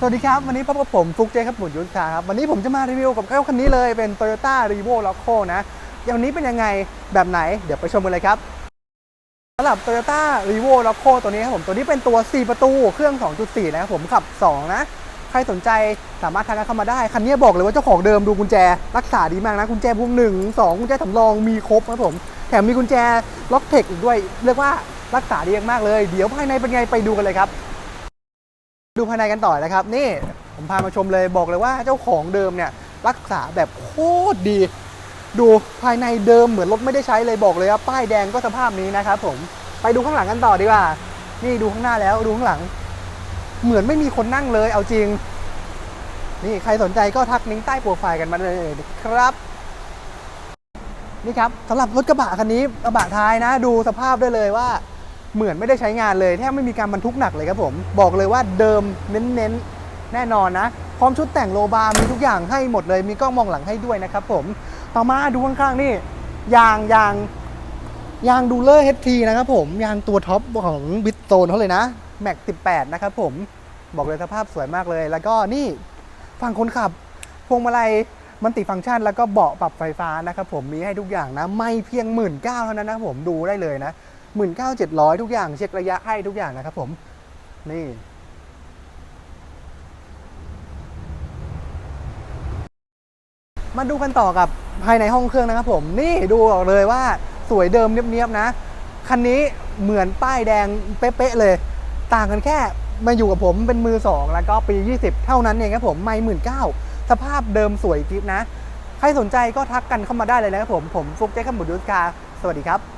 สวัสดีครับ วันนี้พบกับผมฟุกเจครับหมุนยุทธาครับ วันนี้ผมจะมารีวิวกับเจ้าคันนี้เลยเป็น Toyota r e v o l o c o นะอย่างนี้เป็นยังไงแบบไหนเดี๋ยวไปชมกันเลยครับสำหรับ Toyota r e v o l o c o ตัวนี้ครับผมตัวนี้เป็นตัว 4 ประตูเครื่อง 2.4 นะครับผมขับ 2 นะ ใครสนใจสามารถทักเข้ามาได้ คันนี้บอกเลยว่าเจ้าของเดิมดูกุญแจ รักษาดีมากนะกุญแจพวงหนึ่งสองกุญแจสำรองมีครบนะครับผมแถมมีกุญแจล็อกเทคอีกด้วย เรียกว่ารักษาดีมากเลย เดี๋ยวภายในเป็นไงไปดูกันเลยครับ ดูภายในกันต่อนะครับ นี่ผมพามาชมเลยบอกเลยว่าเจ้าของเดิมเนี่ยรักษาแบบโคตรดี ดูภายในเดิมเหมือนรถไม่ได้ใช้เลยบอกเลยว่าป้ายแดงก็สภาพนี้นะครับผมไปดูข้างหลังกันต่อดีกว่า นี่ดูข้างหน้าแล้วดูข้างหลัง เหมือนไม่มีคนนั่งเลยเอาจริง นี่ใครสนใจก็ทักลิงก์ใต้โปรไฟล์กันมาเลยครับนี่ครับสำหรับรถกระบะคันนี้กระบะท้ายนะ ดูสภาพได้เลยว่า เหมือนไม่ได้ใช้งานเลยแทบไม่มีการบรรทุกหนักเลยครับผม บอกเลยว่าเดิมเน้นๆ แน่นอนนะ พร้อมชุดแต่งโลบาร์มีทุกอย่างให้หมดเลย มีกล้องมองหลังให้ด้วยนะครับผม ต่อมาดูข้างๆนี่ยางยางยางดูเลอร์เฮทีนะครับผมยางตัวท็อปของบิตโซนเขาเลยนะแม็ก18 นะครับผมบอกเลยสภาพสวยมากเลย แล้วก็นี่ฝั่งคนขับ พวงมาลัยมันติฟังก์ชันแล้วก็เบาะปรับไฟฟ้านะครับผมมีให้ทุกอย่างนะ ไม่เพียงหมื่นเก้าเท่านั้นนะผมดูได้เลยนะ หมื่นเก้าเจ็ดร้อยทุกอย่างเช็คระยะให้ทุกอย่างนะครับผม นี่มาดูกันต่อกับภายในห้องเครื่องนะครับผมนี่ดูออกเลยว่าสวยเดิมเนียบๆนะ คันนี้เหมือนป้ายแดงเป๊ะๆเลย ต่างกันแค่มาอยู่กับผมเป็นมือ 2 แล้วก็ปี 20 เท่านั้นเองครับผมไม่หมื่นเก้าสภาพเดิมสวยจิ๊บนะ ใครสนใจก็ทักกันเข้ามาได้เลยนะครับผม ผมฟุกเจ๊ขมุดยุทธกา สวัสดีครับ